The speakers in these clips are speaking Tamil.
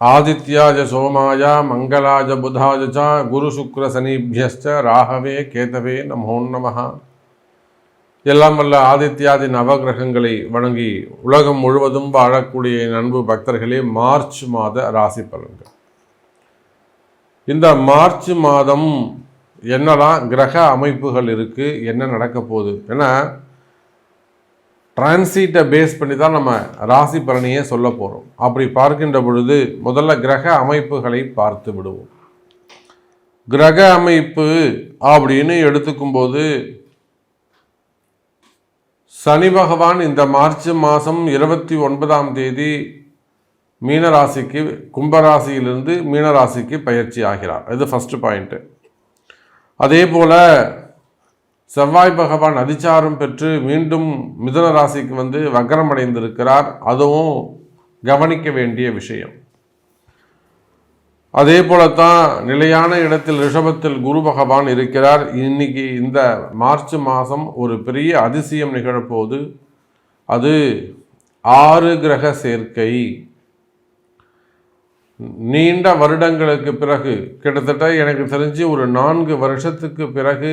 ஆதித்யாஜ சோமாய மங்களாஜ புதாஜ ச குரு சுக்ர சனிபியஸ்ச ராகவே கேதவே நமோ நமஹா. எல்லாம் வல்ல ஆதித்யாதி நவகிரகங்களை வணங்கி உலகம் முழுவதும் வாழக்கூடிய நண்பு பக்தர்களே மார்ச் மாத ராசி பலன்கள். இந்த மார்ச் மாதம் என்னெல்லாம் கிரக அமைப்புகள் இருக்குது என்ன நடக்க போகுது? ஏன்னா டிரான்சிட்டை பேஸ் பண்ணி தான் நம்ம ராசி பலனையே சொல்ல போகிறோம் அப்படி பார்க்கின்ற பொழுது முதல்ல கிரக அமைப்புகளை பார்த்து விடுவோம். கிரக அமைப்பு அப்படின்னு எடுத்துக்கும்போது சனி பகவான் இந்த மார்ச் மாதம் இருபத்தி ஒன்பதாம் தேதி மீனராசிக்கு கும்பராசியிலிருந்து மீனராசிக்கு பயிற்சி ஆகிறார். இது ஃபஸ்ட்டு பாயிண்ட்டு அதே போல் செவ்வாய் பகவான் அதிச்சாரம் பெற்று மீண்டும் மிதுன ராசிக்கு வந்து வக்கரம் அடைந்திருக்கிறார் அதுவும் கவனிக்க வேண்டிய விஷயம். அதே போலத்தான் நிலையான இடத்தில் ரிஷபத்தில் குரு பகவான் இருக்கிறார். இன்னைக்கு இந்த மார்ச் மாதம் ஒரு பெரிய அதிசயம் நிகழப்போது. அது ஆறு கிரக சேர்க்கை. நீண்ட வருடங்களுக்கு பிறகு கிட்டத்தட்ட எனக்கு தெரிஞ்சு ஒரு நான்கு வருஷத்துக்கு பிறகு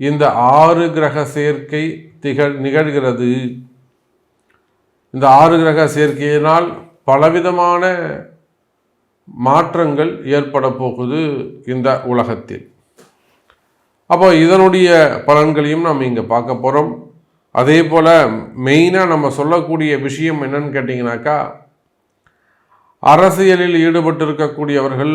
இந்த ஆறு கிரக சேர்க்கை திகழ் நிகழ்கிறது. இந்த ஆறு கிரக சேர்க்கையினால் பலவிதமான மாற்றங்கள் ஏற்பட போகுது இந்த உலகத்தில். அப்போ இதனுடைய பலன்களையும் நம்ம இங்கே பார்க்க போகிறோம் அதே போல் மெயினாக நம்ம சொல்லக்கூடிய விஷயம் என்னன்னு கேட்டிங்கனாக்கா அரசியலில் ஈடுபட்டிருக்கக்கூடியவர்கள்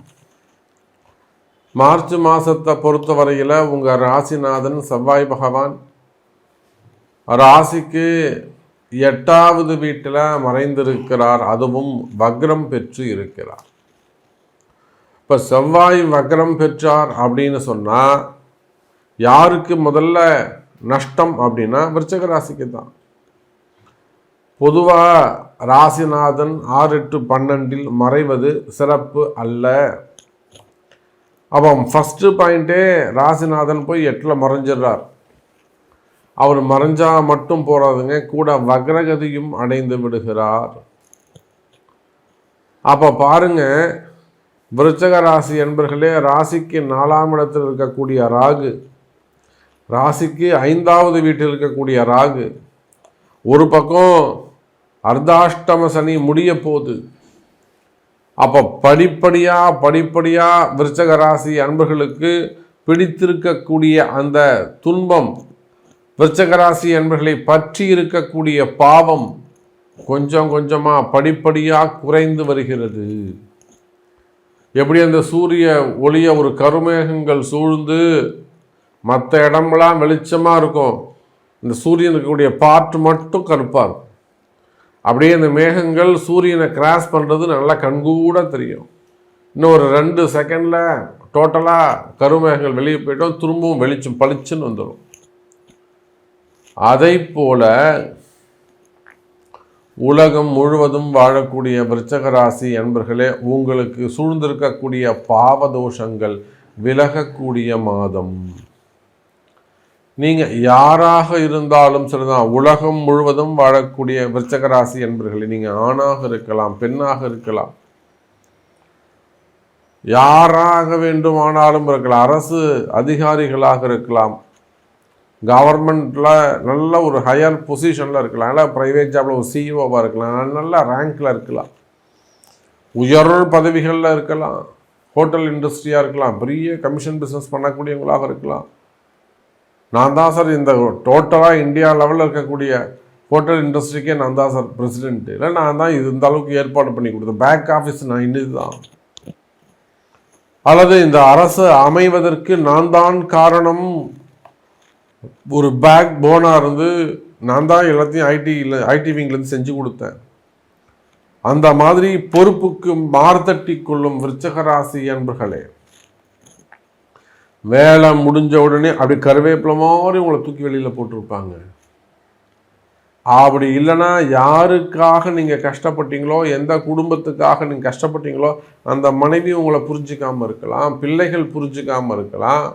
மார்ச் மாதத்தை பொறுத்தவரையில் உங்கள் ராசிநாதன் செவ்வாய் பகவான் ராசிக்கு எட்டாவது வீட்டில் மறைந்திருக்கிறார். அதுவும் வக்ரம் பெற்று இருக்கிறார். இப்போ செவ்வாய் வக்ரம் பெற்றார் அப்படின்னு சொன்னால் யாருக்கு முதல்ல நஷ்டம் அப்படின்னா விருச்சக ராசிக்கு தான். பொதுவாக ராசிநாதன் ஆறு எட்டு பன்னெண்டில் மறைவது சிறப்பு அல்ல. அவன் ஃபஸ்ட்டு பாயிண்ட்டே ராசிநாதன் போய் எட்டில் மறைஞ்சிடுறார். அவர் மறைஞ்சா மட்டும் போறாதுங்க கூட வக்ரகதியும் அடைந்து விடுகிறார். அப்போ பாருங்க விருச்சக ராசி என்பர்களே ராசிக்கு நாலாம் இடத்தில் இருக்கக்கூடிய ராகு ராசிக்கு ஐந்தாவது வீட்டில் இருக்கக்கூடிய ராகு ஒரு பக்கம் அர்த்தாஷ்டம சனி முடிய போகுது. அப்போ படிப்படியாக படிப்படியாக விருச்சக ராசி அன்பர்களுக்கு பிடித்திருக்கக்கூடிய அந்த துன்பம் விருச்சகராசி அன்பர்களை பற்றி இருக்கக்கூடிய பாவம் கொஞ்சம் கொஞ்சமாக படிப்படியாக குறைந்து வருகிறது. எப்படி அந்த சூரிய ஒளிய ஒரு கருமேகங்கள் சூழ்ந்து மற்ற இடமெல்லாம் வெளிச்சமாக இருக்கும். இந்த சூரியன் இருக்கக்கூடிய பாட்டு மட்டும் கருப்பாக இருக்கும். அப்படியே இந்த மேகங்கள் சூரியனை கிராஸ் பண்ணுறது நல்லா கண்கூட தெரியும். இன்னும் ஒரு ரெண்டு செகண்டில் டோட்டலாக கருமேகங்கள் வெளியே போய்ட்டோம் திரும்பவும் வெளிச்சம் பளிச்சுன்னு வந்துடும். அதை போல உலகம் முழுவதும் வாழக்கூடிய விருச்சக ராசி என்பர்களே உங்களுக்கு சூழ்ந்திருக்கக்கூடிய பாவதோஷங்கள் விலகக்கூடிய மாதம். நீங்க யாராக இருந்தாலும் சரிதான் உலகம் முழுவதும் வாழக்கூடிய விருச்சகராசி என்பர்களை நீங்கள் நீங்க ஆணாக இருக்கலாம் பெண்ணாக இருக்கலாம். யாராக வேண்டுமானாலும் இருக்கலாம் அரசு அதிகாரிகளாக இருக்கலாம். கவர்மெண்ட்டில் நல்ல ஒரு ஹையர் பொசிஷனில் இருக்கலாம் இல்லை ப்ரைவேட் ஜாபில் ஒரு சிஇஓவாக இருக்கலாம் நல்ல ரேங்கில் இருக்கலாம். உயர் பதவிகளில் இருக்கலாம் ஹோட்டல் இண்டஸ்ட்ரியாக இருக்கலாம் பெரிய கமிஷன் பிஸ்னஸ் பண்ணக்கூடியவங்களாக இருக்கலாம். நான் தான் சார் இந்த டோட்டலாக இந்தியா லெவலில் இருக்கக்கூடிய ஹோட்டல் இண்டஸ்ட்ரிக்கே நான் தான் சார் பிரசிடென்ட்டு இல்லை நான் தான் இது இந்த அளவுக்கு ஏற்பாடு பண்ணி கொடுத்தேன். பேக் ஆஃபீஸ் நான் இன்னது தான் அல்லது இந்த அரசு அமைவதற்கு நான் தான் காரணம். ஒரு பேக் போனாக இருந்து நான் தான் எல்லாத்தையும் ஐடியில் ஐடி விங்லேருந்து செஞ்சு கொடுத்தேன். அந்த மாதிரி பொறுப்புக்கு மார்த்தட்டி கொள்ளும் விருச்சகராசி என்பர்களே வேலை முடிஞ்ச உடனே அப்படி கருவேப்பிலை மாதிரி உங்களை தூக்கி வெளியில் போட்டிருப்பாங்க. அப்படி இல்லைன்னா யாருக்காக நீங்கள் கஷ்டப்பட்டீங்களோ எந்த குடும்பத்துக்காக நீங்கள் கஷ்டப்பட்டீங்களோ அந்த மனைவி உங்களை புரிஞ்சிக்காமல் இருக்கலாம் பிள்ளைகள் புரிஞ்சிக்காமல் இருக்கலாம்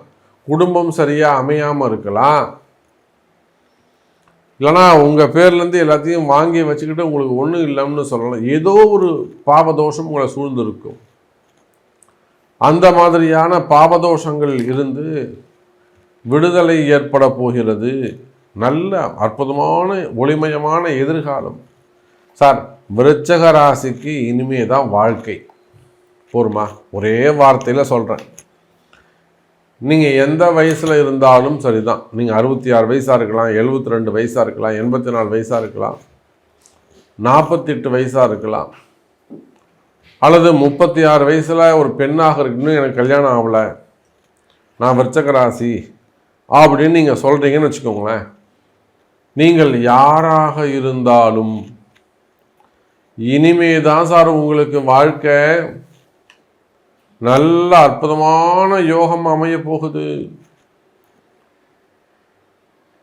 குடும்பம் சரியாக அமையாமல் இருக்கலாம். இல்லைனா உங்கள் பேர்லேருந்து எல்லாத்தையும் வாங்கி வச்சுக்கிட்டு உங்களுக்கு ஒன்றும் இல்லைன்னு சொல்லலாம். ஏதோ ஒரு பாவதோஷம் உங்களை சூழ்ந்திருக்கும். அந்த மாதிரியான பாவதோஷங்கள் இருந்து விடுதலை ஏற்பட போகிறது. நல்ல அற்புதமான ஒளிமயமான எதிர்காலம். சார் விருச்சக ராசிக்கு இனிமே தான் வாழ்க்கை. போருமா? ஒரே வார்த்தையில் சொல்கிறேன் நீங்கள் எந்த வயசில் இருந்தாலும் சரிதான். நீங்கள் அறுபத்தி ஆறு வயசாக இருக்கலாம் எழுபத்தி ரெண்டு வயசாக இருக்கலாம் எண்பத்தி நாலு வயசாக இருக்கலாம் நாற்பத்தெட்டு வயசாக இருக்கலாம். அல்லது முப்பத்தி ஆறு வயசில் ஒரு பெண்ணாக இருக்குன்னு எனக்கு கல்யாணம் ஆகலை நான் விருச்சக ராசி அப்படின்னு நீங்கள் சொல்கிறீங்கன்னு வச்சுக்கோங்களேன். நீங்கள் யாராக இருந்தாலும் இனிமே தான் சார் உங்களுக்கு வாழ்க்கை நல்ல அற்புதமான யோகம் அமைய போகுது.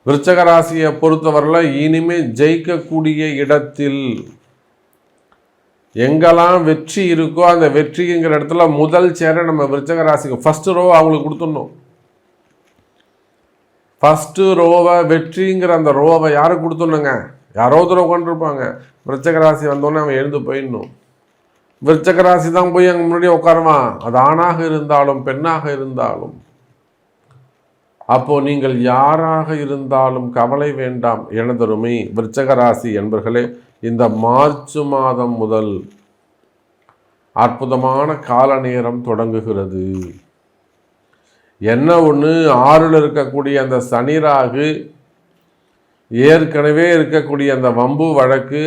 விருச்சக ராசியை பொறுத்தவரையில் இனிமே ஜெயிக்கக்கூடிய இடத்தில் எங்கெல்லாம் வெற்றி இருக்கோ அந்த வெற்றிங்கிற இடத்துல முதல் சேர நம்ம விருச்சக ராசிக்கு ஃபர்ஸ்ட் ரோ அவங்களுக்கு கொடுத்துடணும். ஃபஸ்ட்டு ரோவை வெற்றிங்கிற அந்த ரோவை யாருக்கு கொடுத்துடணுங்க? யாரோ தூரம் உட்காந்துருப்பாங்க விருச்சக ராசி வந்தோடனே அவன் எழுந்து போயிடணும். விருச்சக ராசி தான் போய் அங்கே முன்னாடி உட்காருவான். அது ஆணாக இருந்தாலும் பெண்ணாக இருந்தாலும். அப்போ நீங்கள் யாராக இருந்தாலும் கவலை வேண்டாம். எனதருமை விருச்சக ராசி என்பர்களே இந்த மார்ச் மாதம் முதல் அற்புதமான கால நேரம் தொடங்குகிறது. என்ன ஒன்று ஆறில் இருக்கக்கூடிய அந்த சனிராகு ஏற்கனவே இருக்கக்கூடிய அந்த வம்பு வழக்கு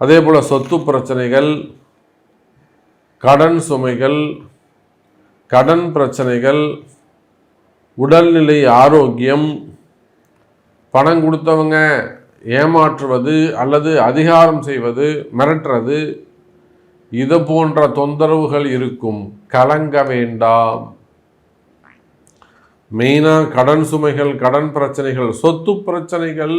அதே போல் சொத்து பிரச்சனைகள் கடன் சுமைகள் கடன் பிரச்சனைகள் உடல்நிலை ஆரோக்கியம் பணம் கொடுத்தவங்க ஏமாற்றுவது அல்லது அதிகாரம் செய்வது மிரட்டுறது இது போன்ற தொந்தரவுகள் இருக்கும். கலங்க வேண்டாம். மெயினாக கடன் சுமைகள் கடன் பிரச்சனைகள் சொத்து பிரச்சனைகள்.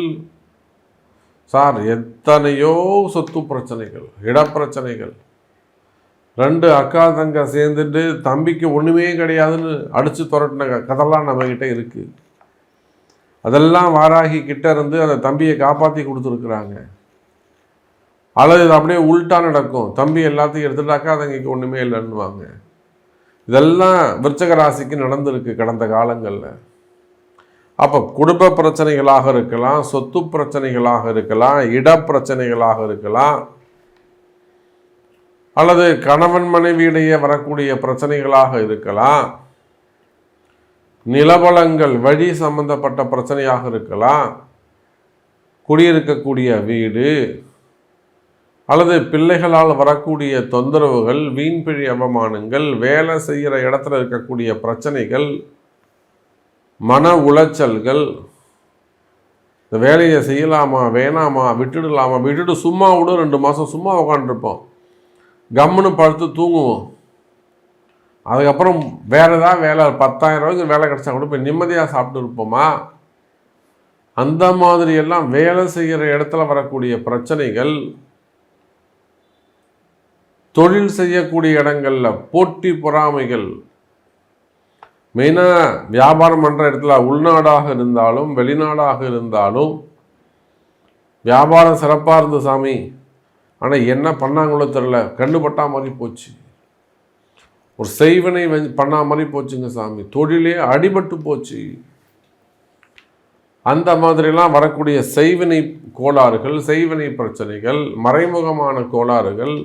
சார் எத்தனையோ சொத்து பிரச்சனைகள் இடப்பிரச்சனைகள் ரெண்டு அக்கா தங்க சேர்ந்துட்டு தம்பிக்கு ஒன்றுமே கிடையாதுன்னு அடித்து துரட்டின கதெல்லாம் நம்மக்கிட்ட இருக்குது அதெல்லாம் வாராகி கிட்ட இருந்து அந்த தம்பியை காப்பாற்றி கொடுத்துருக்குறாங்க. அல்லது இது அப்படியே உள்ட்டா நடக்கும். தம்பி எல்லாத்தையும் எடுத்துட்டாக்கா அது இங்கே ஒன்றுமே இல்லைன்னுவாங்க. இதெல்லாம் விருச்சக ராசிக்கு நடந்திருக்கு கடந்த காலங்களில். அப்போ குடும்ப பிரச்சனைகளாக இருக்கலாம் சொத்து பிரச்சனைகளாக இருக்கலாம் இட பிரச்சனைகளாக இருக்கலாம். அல்லது கணவன் மனைவியிடையே வரக்கூடிய பிரச்சனைகளாக இருக்கலாம். நிலவளங்கள் வழி சம்பந்தப்பட்ட பிரச்சனையாக இருக்கலாம். குடியிருக்கக்கூடிய வீடு அல்லது பிள்ளைகளால் வரக்கூடிய தொந்தரவுகள் வீண்பிழி அவமானங்கள் வேலை செய்கிற இடத்துல இருக்கக்கூடிய பிரச்சனைகள் மன உளைச்சல்கள் இந்த வேலையை செய்யலாமா வேணாமா விட்டுடலாமா விட்டுட்டு சும்மா விட ரெண்டு மாதம் சும்மா உக்காண்டிருப்போம் கம்முன்னு படுத்து தூங்குவோம். அதுக்கப்புறம் வேறு ஏதாவது வேலை பத்தாயிரம் ரூபாய்க்கு வேலை கிடச்சா கூட போய் நிம்மதியாக சாப்பிட்டு இருப்போமா? அந்த மாதிரி எல்லாம் வேலை செய்கிற இடத்துல வரக்கூடிய பிரச்சனைகள் தொழில் செய்யக்கூடிய இடங்களில் போட்டி பொறாமைகள். மெயினாக வியாபாரம் பண்ணுற இடத்துல உள்நாடாக இருந்தாலும் வெளிநாடாக இருந்தாலும் வியாபாரம் சிறப்பாக இருந்த சாமி. ஆனால் என்ன பண்ணாங்களோ தெரில கண்ணு பட்டா மாதிரி போச்சு. ஒரு செய்வனை பண்ணா மாதிரி போச்சுங்க சாமி. தொழிலே அடிபட்டு போச்சு. அந்த மாதிரிலாம் வரக்கூடிய செய்வினை கோளாறுகள் செய்வினை பிரச்சனைகள் மறைமுகமான கோளாறுகள்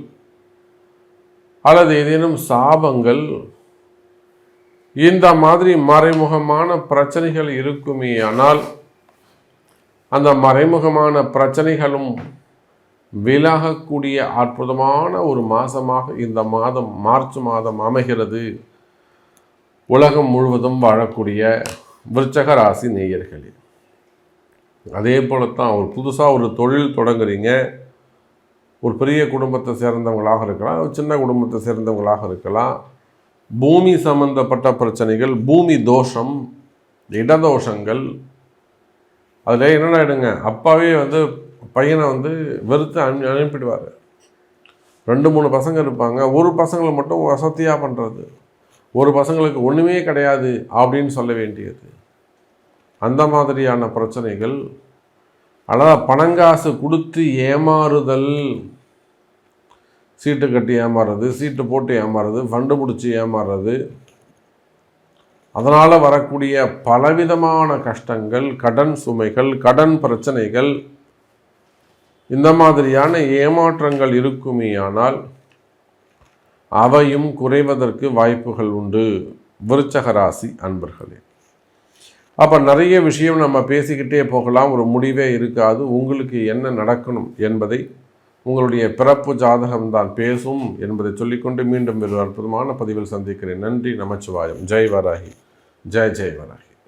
அல்லது ஏதேனும் சாபங்கள் இந்த மாதிரி மறைமுகமான பிரச்சனைகள் இருக்குமே ஆனால் அந்த மறைமுகமான பிரச்சனைகளும் விலகக்கூடிய அற்புதமான ஒரு மாதமாக இந்த மாதம் மார்ச் மாதம் அமைகிறது. உலகம் முழுவதும் வாழக்கூடிய விருச்சக ராசி நேயர்களே. அதே போலத்தான் ஒரு புதுசாக ஒரு தொழில் தொடங்குறீங்க. ஒரு பெரிய குடும்பத்தை சேர்ந்தவங்களாக இருக்கலாம் சின்ன குடும்பத்தை சேர்ந்தவங்களாக இருக்கலாம். பூமி சம்பந்தப்பட்ட பிரச்சனைகள் பூமி தோஷம் இடதோஷங்கள். அதில் என்னென்ன ஆகிடுங்க அப்பாவே வந்து பையனை வந்து வெறுத்து அனு அனுப்பிடுவார். ரெண்டு மூணு பசங்க இருப்பாங்க. ஒரு பசங்களை மட்டும் வசதியாக பண்ணுறது ஒரு பசங்களுக்கு ஒன்றுமே கிடையாது அப்படின்னு சொல்ல வேண்டியது. அந்த மாதிரியான பிரச்சனைகள் அதாவது பணங்காசு கொடுத்து ஏமாறுதல். சீட்டு கட்டி ஏமாறுறது சீட்டு போட்டு ஏமாறுறது ஃபண்டு பிடிச்சி ஏமாறுறது. அதனால் வரக்கூடிய பலவிதமான கஷ்டங்கள் கடன் சுமைகள் கடன் பிரச்சனைகள் இந்த மாதிரியான ஏமாற்றங்கள் இருக்குமேயானால் அவையும் குறைவதற்கு வாய்ப்புகள் உண்டு. விருச்சக ராசி அன்பர்களே. அப்போ நிறைய விஷயம் நம்ம பேசிக்கிட்டே போகலாம். ஒரு முடிவே இருக்காது. உங்களுக்கு என்ன நடக்கணும் என்பதை உங்களுடைய பிறப்பு ஜாதகம்தான் பேசும் என்பதை சொல்லிக்கொண்டு மீண்டும் ஒரு அற்புதமான பதிவில் சந்திக்கிறேன். நன்றி நமச்சிவாயம். ஜெய் வராகி ஜெய் ஜெய் வராகி